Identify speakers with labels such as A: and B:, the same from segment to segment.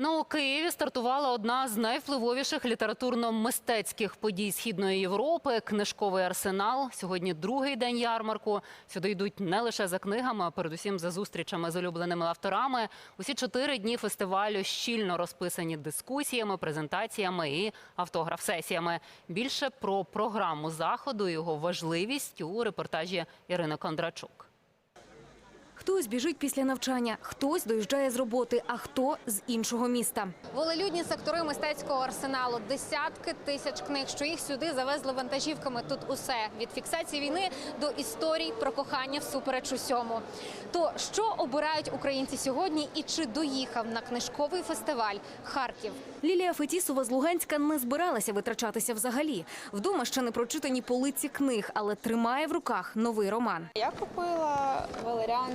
A: Ну, у Києві стартувала одна з найвпливовіших літературно-мистецьких подій східної Європи книжковий арсенал. Сьогодні другий день ярмарку. Сюди йдуть не лише за книгами, а передусім за зустрічами з улюбленими авторами. Усі чотири дні фестивалю щільно розписані дискусіями, презентаціями і автограф-сесіями. Більше про програму заходу і його важливість у репортажі Ірини Кондрачук.
B: Хтось біжить після навчання, хтось доїжджає з роботи, а хто з іншого міста.
C: Волелюдні сектори мистецького арсеналу, десятки тисяч книг, що їх сюди завезли вантажівками. Тут усе від фіксації війни до історій про кохання всупереч усьому. То що обирають українці сьогодні, і чи доїхав на книжковий фестиваль Харків?
B: Лілія Фетісова з Луганська не збиралася витрачатися взагалі. Вдома ще не прочитані полиці книг, але тримає в руках новий роман.
D: Я купила Валеріан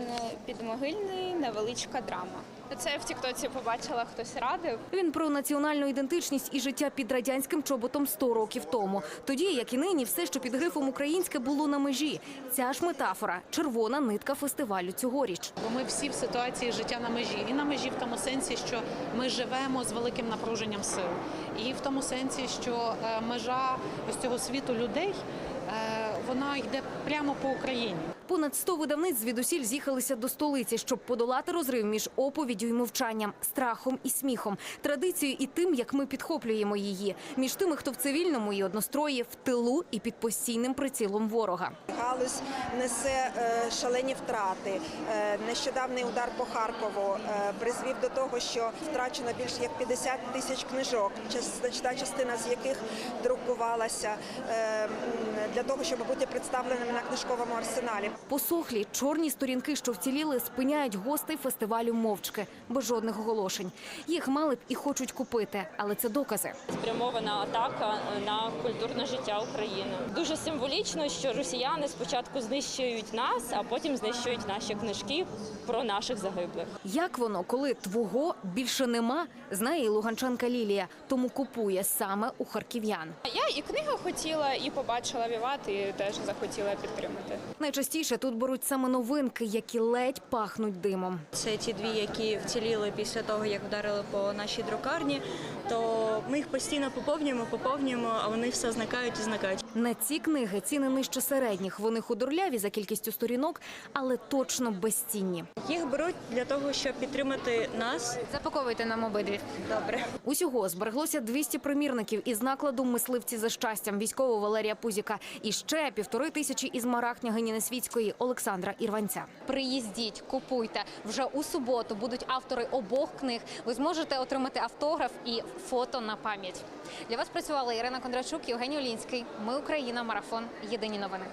D: Підмогильний невеличка драма. Це я в Тіктоці побачила, хтось радив.
B: Він про національну ідентичність і життя під радянським чоботом 100 років тому. Тоді, як і нині, все, що під грифом українське, було на межі. Ця ж метафора червона нитка фестивалю цьогоріч.
E: Бо ми всі в ситуації життя на межі. І на межі в тому сенсі, що ми живемо з великим напруженням сил. І в тому сенсі, що е, межа ось цього світу людей е, вона йде прямо по Україні.
B: Понад 100 видавниць звідусіль з'їхалися до столиці, щоб подолати розрив між оповіддю і мовчанням, страхом і сміхом, традицією і тим, як ми підхоплюємо її, між тими, хто в цивільному і однострої, в тилу і під постійним прицілом ворога.
F: Галузь несе е, шалені втрати. Е, Нещодавний удар по Харкову е, призвів до того, що втрачено більше як 50 тисяч книжок, час- значна частина з яких друкувалася для того, щоб бути представленими на книжковому арсеналі.
B: Посохлі чорні сторінки, що вціліли, спиняють гостей фестивалю мовчки, без жодних оголошень. Їх мали б і хочуть купити, але це докази.
G: спрямована атака на культурне життя України. Дуже символічно, що росіяни спочатку знищують нас, а потім знищують наші книжки про наших загиблих.
B: Як воно, коли твого більше нема, знає і луганчанка Лілія, тому купує саме у харків'ян.
D: Я і книгу хотіла, і побачила Віват, і теж захотіла підтримати.
B: Найчастіше тут беруть саме новинки, які ледь пахнуть димом.
H: Це ті дві, які вціліли після того, як вдарили по нашій друкарні. То ми їх постійно поповнюємо, поповнюємо, а вони все зникають і зникають.
B: На ці книги ціни нижче середніх. Вони худорляві за кількістю сторінок, але точно безцінні.
H: Їх беруть для того, щоб підтримати нас.
C: Запаковуйте нам обидві.
H: Добре.
B: Усього збереглося 200 примірників із накладу мисливці за щастям військового Валерія Пузіка і ще півтори тисячі із марах княгині Несвітської Олександра Ірванця.
C: Приїздіть, купуйте. Вже у суботу будуть автори обох книг. Ви зможете отримати автограф і фото на пам'ять. Для вас працювала Ірина Кондрачук, Євгеній Олінський. Ми Україна. Марафон. Єдині новини.